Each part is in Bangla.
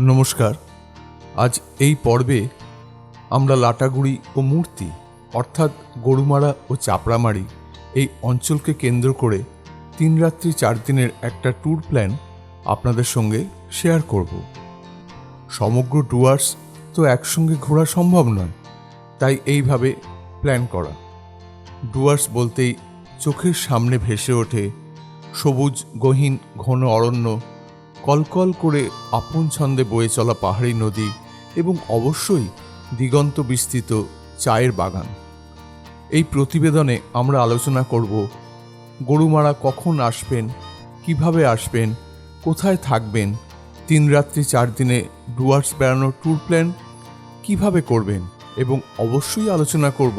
নমস্কার। আজ এই পর্বে আমরা লাটাগুড়ি ও মূর্তি, অর্থাৎ গরুমারা ও চাপড়ামারি এই অঞ্চলকে কেন্দ্র করে তিন রাত্রি চার দিনের একটা ট্যুর প্ল্যান আপনাদের সঙ্গে শেয়ার করব। সমগ্র ডুয়ার্স তো একসঙ্গে ঘোরা সম্ভব নয়, তাই এইভাবে প্ল্যান করা। ডুয়ার্স বলতেই চোখের সামনে ভেসে ওঠে সবুজ, গহীন, ঘন অরণ্য কলকল করে আপন ছন্দে বয়ে চলা পাহাড়ি নদী এবং অবশ্যই দিগন্ত বিস্তৃত চায়ের বাগান। এই প্রতিবেদনে আমরা আলোচনা করব, গরুমারা কখন আসবেন, কীভাবে আসবেন, কোথায় থাকবেন, তিন রাত্রি চার দিনে ডুয়ার্স বেড়ানোর ট্যুর প্ল্যান কীভাবে করবেন এবং অবশ্যই আলোচনা করব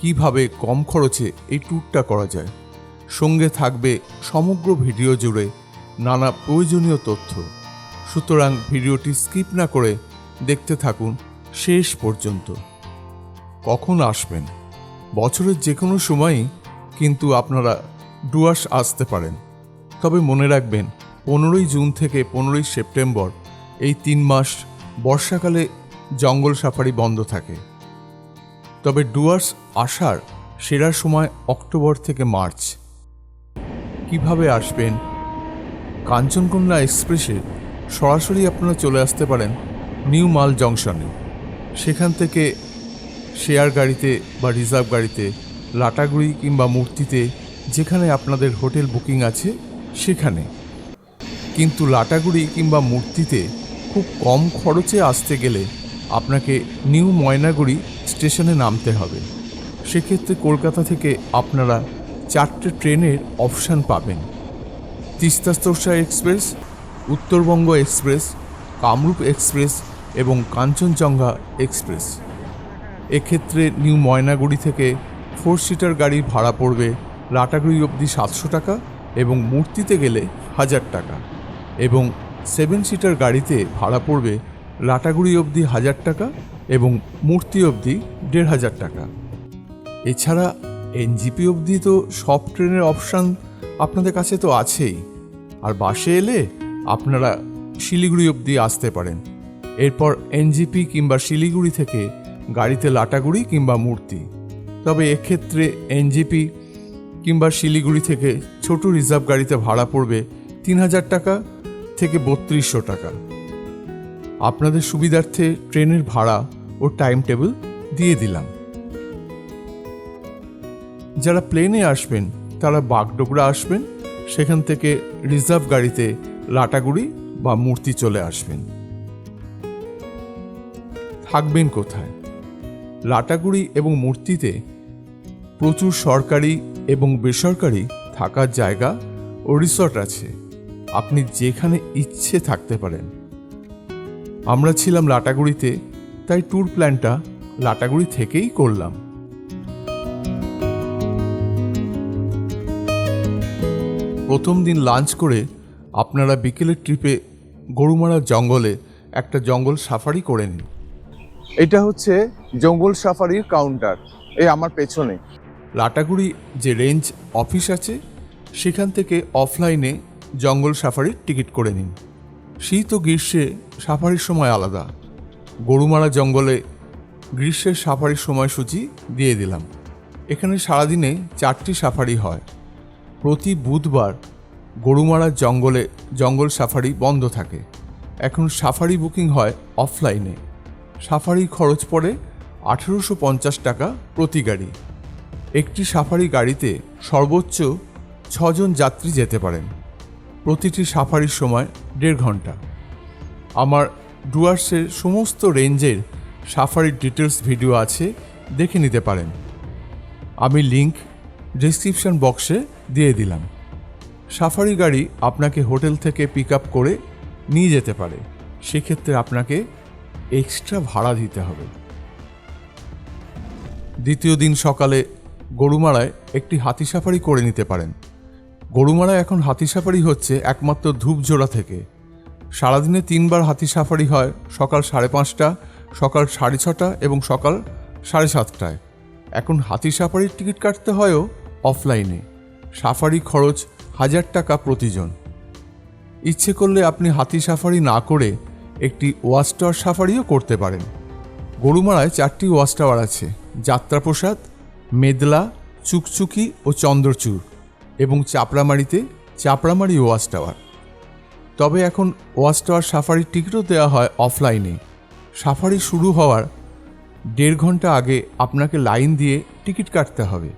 কীভাবে কম খরচে এই ট্যুরটা করা যায়। সঙ্গে থাকবে সমগ্র ভিডিও জুড়ে নানা প্রয়োজনীয় তথ্য। সুতরাং ভিডিওটি স্কিপ না করে দেখতে থাকুন শেষ পর্যন্ত। কখন আসবেন? বছরের যে কোনো সময়ই কিন্তু আপনারা ডুয়ার্স আসতে পারেন। তবে মনে রাখবেন, পনেরোই জুন থেকে পনেরোই সেপ্টেম্বর এই তিন মাস বর্ষাকালে জঙ্গল সাফারি বন্ধ থাকে। তবে ডুয়ার্স আসার সেরা সময় অক্টোবর থেকে মার্চ। কীভাবে আসবেন? কাঞ্চনকন্যা এক্সপ্রেসে সরাসরি আপনারা চলে আসতে পারেন নিউ মাল জংশনে। সেখান থেকে শেয়ার গাড়িতে বা রিজার্ভ গাড়িতে, লাটাগুড়ি কিংবা মূর্তিতে, যেখানে আপনাদের হোটেল বুকিং আছে, সেখানে। কিন্তু লাটাগুড়ি কিংবা মূর্তিতে খুব কম খরচে আসতে গেলে আপনাকে নিউ ময়নাগুড়ি স্টেশনে নামতে হবে। সেক্ষেত্রে কলকাতা থেকে আপনারা চারটে ট্রেনের অপশান পাবেন। Teesta Torsa express, Uttarbanga express, Kamrup express এবং কাঞ্চনজঙ্ঘা এক্সপ্রেস। এক্ষেত্রে নিউ ময়নাগুড়ি থেকে ফোর সিটার গাড়ি ভাড়া পড়বে লাটাগুড়ি অবধি সাতশো টাকা এবং মূর্তিতে গেলে হাজার টাকা এবং সেভেন সিটার গাড়িতে ভাড়া পড়বে লাটাগুড়ি অবধি হাজার টাকা এবং মূর্তি অবধি দেড় হাজার টাকা। এছাড়া এনজিপি অবধি তো সব ট্রেনের অপশান আপনাদের কাছে তো আছেই। আর বাসে এলে আপনারা শিলিগুড়ি অবধি আসতে পারেন। এরপর এনজিপি কিংবা শিলিগুড়ি থেকে গাড়িতে লাটাগুড়ি কিংবা মূর্তি। তবে এক্ষেত্রে এনজিপি কিংবা শিলিগুড়ি থেকে ছোট রিজার্ভ গাড়িতে ভাড়া পড়বে তিন হাজার টাকা থেকে বত্রিশশো টাকা। আপনাদের সুবিধার্থে ট্রেনের ভাড়া ও টাইম টেবিল দিয়ে দিলাম। যারা প্লেনে আসবেন তারা বাগডোগরা আসবেন, সেখান থেকে রিজার্ভ গাড়িতে লাটাগুড়ি বা মূর্তি চলে আসবেন। থাকবেন কোথায়? লাটাগুড়ি এবং মূর্তিতে প্রচুর সরকারি এবং বেসরকারি থাকার জায়গা ও রিসর্ট আছে। আপনি যেখানে ইচ্ছে থাকতে পারেন। আমরা ছিলাম লাটাগুড়িতে, তাই ট্যুর প্ল্যানটা লাটাগুড়ি থেকেই করলাম। প্রথম দিন লাঞ্চ করে আপনারা বিকেলের ট্রিপে গরুমারা জঙ্গলে একটা জঙ্গল সাফারি করে নিন। এটা হচ্ছে জঙ্গল সাফারির কাউন্টার এই আমার পেছনে। লাটাগুড়ি যে রেঞ্জ অফিস আছে, সেখান থেকে অফলাইনে জঙ্গল সাফারির টিকিট করে নিন। শীত ও গ্রীষ্মে সাফারির সময় আলাদা। গরুমারা জঙ্গলে গ্রীষ্মের সাফারির সময়সূচি দিয়ে দিলাম। এখানে সারাদিনে চারটি সাফারি হয়। প্রতি বুধবার গরুমারা জঙ্গলে, জঙ্গল সাফারি বন্ধ থাকে। এখন সাফারি বুকিং হয় অফলাইনে। সাফারি খরচ পড়ে আঠেরোশো পঞ্চাশ টাকা প্রতি গাড়ি। একটি সাফারি গাড়িতে সর্বোচ্চ ছজন যাত্রী যেতে পারেন। প্রতিটি সাফারির সময় দেড় ঘণ্টা। আমার ডুয়ার্সের সমস্ত রেঞ্জের সাফারির ডিটেলস ভিডিও আছে, দেখে নিতে পারেন। আমি লিংক ডিসক্রিপশন বক্সে দিয়ে দিলাম। সাফারি গাড়ি আপনাকে হোটেল থেকে পিক আপ করে নিয়ে যেতে পারে। সেক্ষেত্রে আপনাকে এক্সট্রা ভাড়া দিতে হবে। দ্বিতীয় দিন সকালে গরুমারায় একটি হাতি সাফারি করে নিতে পারেন। গরুমারায় এখন হাতি সাফারি হচ্ছে একমাত্র ধূপজোড়া থেকে। সারাদিনে তিনবার হাতি সাফারি হয় সকাল সাড়ে পাঁচটা, সকাল সাড়ে ছটা এবং সকাল সাড়ে সাতটায়। এখন হাতি সাফারির টিকিট কাটতে হয়ও অফলাইনে সাফারি খরচ হাজার টাকা প্রতিজন। ইচ্ছে করলে আপনি হাতি সাফারি না করে একটি ওয়াচ টাওয়ার সাফারিও করতে পারেন। গরুমারায় চারটি ওয়াচ টাওয়ার আছে, যাত্রাপ্রসাদ, মেদলা, চুকচুকি ও চন্দ্রচূড় এবং চাপড়ামারিতে চাপড়ামারি ওয়াচ টাওয়ার তবে এখন ওয়াচ টাওয়ার সাফারির টিকিটও দেওয়া হয় অফলাইনে। সাফারি শুরু হওয়ার দেড় ঘণ্টা আগে আপনাকে লাইন দিয়ে টিকিট কাটতে হবে।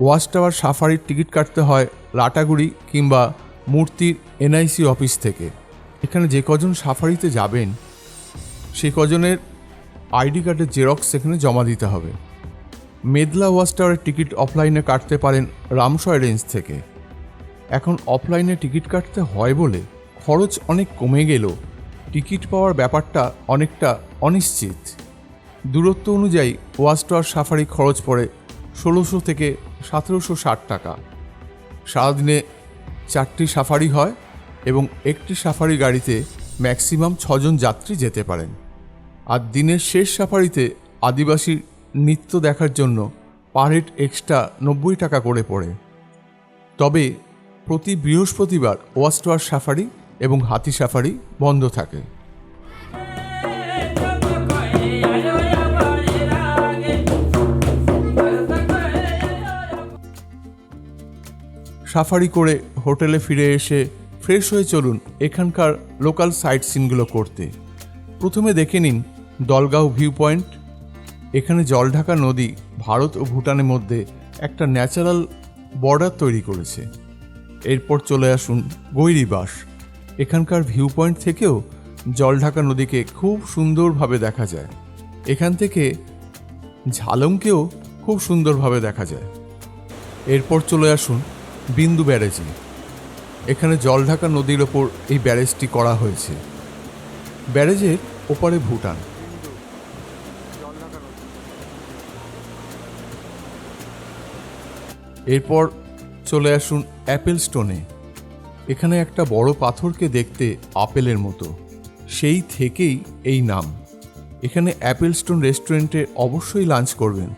ওয়াচ টাওয়ার সাফারির টিকিট কাটতে হয় লাটাগুড়ি কিংবা মূর্তির এনআইসি অফিস থেকে। এখানে যে কজন সাফারিতে যাবেন, সে কজনের আইডি কার্ডের জেরক্স সেখানে জমা দিতে হবে। মেদলা ওয়াচ টাওয়ারের টিকিট অফলাইনে কাটতে পারেন রামসয় রেঞ্জ থেকে। এখন অফলাইনে টিকিট কাটতে হয় বলে খরচ অনেক কমে গেলেও টিকিট পাওয়ার ব্যাপারটা অনেকটা অনিশ্চিত। দূরত্ব অনুযায়ী ওয়াচ টাওয়ার সাফারি খরচ পড়ে ষোলোশো থেকে সতেরোশো ষাট টাকা। সারাদিনে চারটি সাফারি হয় এবং একটি সাফারি গাড়িতে ম্যাক্সিমাম ছজন যাত্রী যেতে পারেন। আর দিনের শেষ সাফারিতে আদিবাসী নৃত্য দেখার জন্য পার হেড এক্সট্রা নব্বই টাকা করে পড়ে। তবে প্রতি বৃহস্পতিবার ওয়াচ টাওয়ার সাফারি এবং হাতি সাফারি বন্ধ থাকে। সাফারি করে হোটেলে ফিরে এসে ফ্রেশ হয়ে চলুন এখানকার লোকাল সাইট সিনগুলো করতে। প্রথমে দেখে নিন দলগাঁও ভিউ পয়েন্ট এখানে জলঢাকা নদী ভারত ও ভুটানের মধ্যে একটা ন্যাচারাল বর্ডার তৈরি করেছে। এরপর চলে আসুন গৈরিবাস। এখানকার ভিউ পয়েন্ট থেকেও জলঢাকা নদীকে খুব সুন্দরভাবে দেখা যায়। এখান থেকে ঝালংকেও খুব সুন্দরভাবে দেখা যায়। এরপর চলে আসুন বিন্দু ব্যারেজে। এখানে জলঢাকা নদীর ওপর এই ব্যারেজটি করা হয়েছে। ব্যারেজের ওপারে ভুটান। এরপর চলে আসুন অ্যাপেল স্টোনে এখানে একটা বড় পাথরকে দেখতে আপেলের মতো। সেই থেকেই এই নাম। এখানে অ্যাপেল স্টোন রেস্টুরেন্টে অবশ্যই লাঞ্চ করবেন।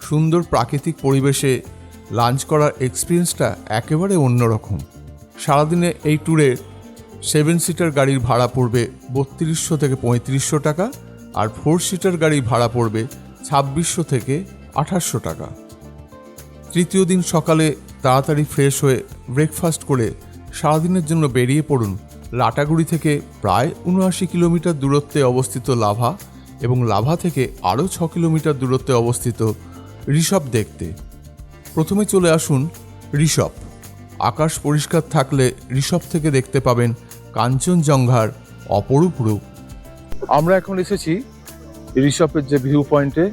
সুন্দর প্রাকৃতিক পরিবেশে লাঞ্চ করার এক্সপিরিয়েন্সটা একেবারে অন্যরকম। সারাদিনে এই ট্যুরে সেভেন সিটার গাড়ির ভাড়া পড়বে বত্রিশশো থেকে পঁয়ত্রিশশো টাকা আর ফোর সিটার গাড়ির ভাড়া পড়বে ছাব্বিশশো থেকে আঠাশশো টাকা। তৃতীয় দিন সকালে তাড়াতাড়ি ফ্রেশ হয়ে ব্রেকফাস্ট করে সারাদিনের জন্য বেরিয়ে পড়ুন লাটাগুড়ি থেকে প্রায় উনআশি কিলোমিটার দূরত্বে অবস্থিত লাভা এবং লাভা থেকে আরও ছ কিলোমিটার দূরত্বে অবস্থিত ঋষভ দেখতে। প্রথমে চলে আসুন ঋষভ। আকাশ পরিষ্কার থাকলে ঋষভ থেকে দেখতে পাবেন কাঞ্চনজঙ্ঘার অপরূপ রূপ। আমরা এখন এসেছি ঋষভের যে ভিউ পয়েন্টে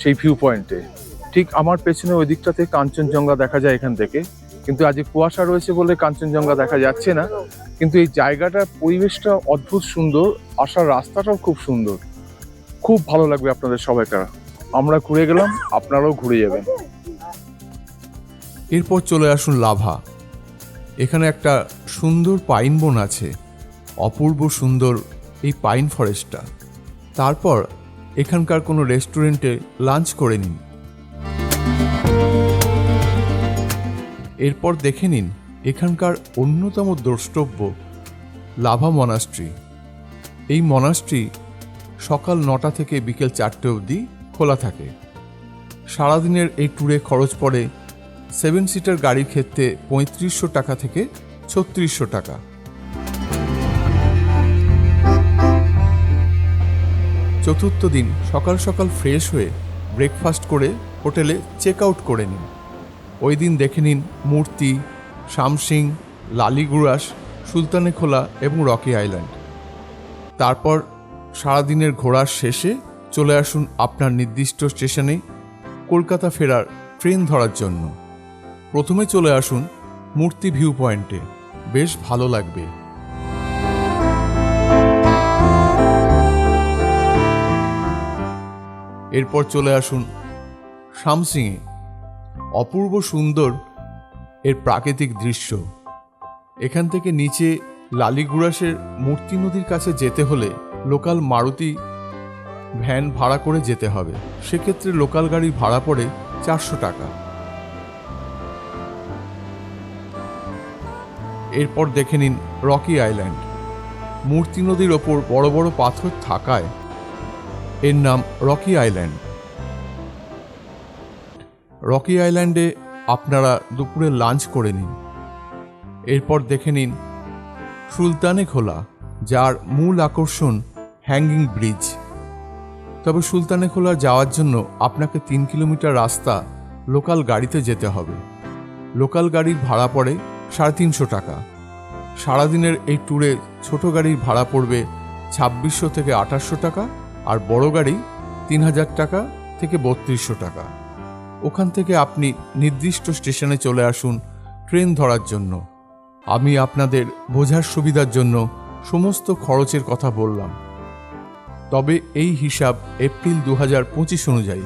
সেই ভিউ পয়েন্টে ঠিক আমার পেছনে ওই দিকটাতে কাঞ্চনজঙ্ঘা দেখা যায় এখান থেকে। কিন্তু আজ কুয়াশা রয়েছে বলে কাঞ্চনজঙ্ঘা দেখা যাচ্ছে না। কিন্তু এই জায়গাটার পরিবেশটা অদ্ভুত সুন্দর, আসার রাস্তাটাও খুব সুন্দর। খুব ভালো লাগবে আপনাদের সবাইকার। আমরা ঘুরে গেলাম, আপনারাও ঘুরে যাবেন। এরপর চলে আসুন লাভা। এখানে একটা সুন্দর পাইন বন আছে, অপূর্ব সুন্দর এই পাইন ফরেস্টটা। তারপর এখানকার কোনো রেস্টুরেন্টে লাঞ্চ করে নিন। এরপর দেখে নিন এখানকার অন্যতম দ্রষ্টব্য লাভা মনাস্ট্রি। এই মনাস্ট্রি সকাল নটা থেকে বিকেল চারটে অবধি খোলা থাকে। সারাদিনের এই ট্যুরে খরচ পড়ে সেভেন সিটার গাড়ির ক্ষেত্রে পঁয়ত্রিশশো টাকা থেকে ছত্রিশশো টাকা। চতুর্থ দিন সকাল সকাল ফ্রেশ হয়ে ব্রেকফাস্ট করে হোটেলে চেক আউট করে নিন। ওই দিন দেখে নিন মূর্তি, শামসিং, লালিগুড়াস, সুলতানে খোলা এবং রকি আইল্যান্ড। তারপর সারাদিনের ঘোরার শেষে চলে আসুন আপনার নির্দিষ্ট স্টেশনে কলকাতা ফেরার ট্রেন ধরার জন্য। প্রথমে চলে আসুন মূর্তি ভিউ পয়েন্টে বেশ ভালো লাগবে। এরপর চলে আসুন শামসিংয়ে। অপূর্ব সুন্দর এর প্রাকৃতিক দৃশ্য। এখান থেকে নিচে লালিগুড়াসের মূর্তি নদীর কাছে যেতে হলে লোকাল মারুতি ভ্যান ভাড়া করে যেতে হবে। সেক্ষেত্রে লোকাল গাড়ি ভাড়া পড়ে চারশো টাকা। এরপর দেখে নিন রকি আইল্যান্ড। মূর্তি নদীর ওপর বড় বড় পাথর থাকায় এর নাম রকি আইল্যান্ড। রকি আইল্যান্ডে আপনারা দুপুরে লাঞ্চ করে নিন। এরপর দেখে নিন সুলতানে খোলা, যার মূল আকর্ষণ হ্যাঙ্গিং ব্রিজ। তবে সুলতানে খোলা যাওয়ার জন্য আপনাকে তিন কিলোমিটার রাস্তা লোকাল গাড়িতে যেতে হবে। লোকাল গাড়ির ভাড়া পড়ে সাড়ে তিনশো টাকা। সারাদিনের এই ট্যুরে ছোট গাড়ির ভাড়া পড়বে ছাব্বিশশো থেকে আঠাশশো টাকা আর বড় গাড়ি তিন হাজার টাকা থেকে বত্রিশশো টাকা। ওখান থেকে আপনি নির্দিষ্ট স্টেশনে চলে আসুন ট্রেন ধরার জন্য। আমি আপনাদের বোঝার সুবিধার জন্য সমস্ত খরচের কথা বললাম। তবে এই হিসাব এপ্রিল দু হাজার পঁচিশ অনুযায়ী।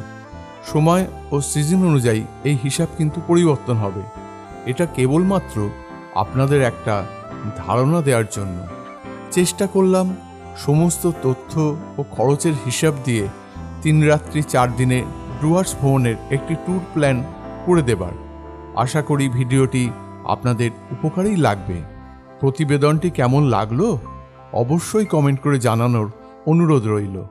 সময় ও সিজন অনুযায়ী এই হিসাব কিন্তু পরিবর্তন হবে। এটা কেবলমাত্র আপনাদের একটা ধারণা দেওয়ার জন্য। চেষ্টা করলাম সমস্ত তথ্য ও খরচের হিসাব দিয়ে তিন রাত্রি চার দিনে ডুয়ার্স ভ্রমণের একটি ট্যুর প্ল্যান করে দেবার। আশা করি ভিডিওটি আপনাদের উপকারেই লাগবে। প্রতিবেদনটি কেমন লাগল? অবশ্যই কমেন্ট করে জানানোর অনুরোধ রইল।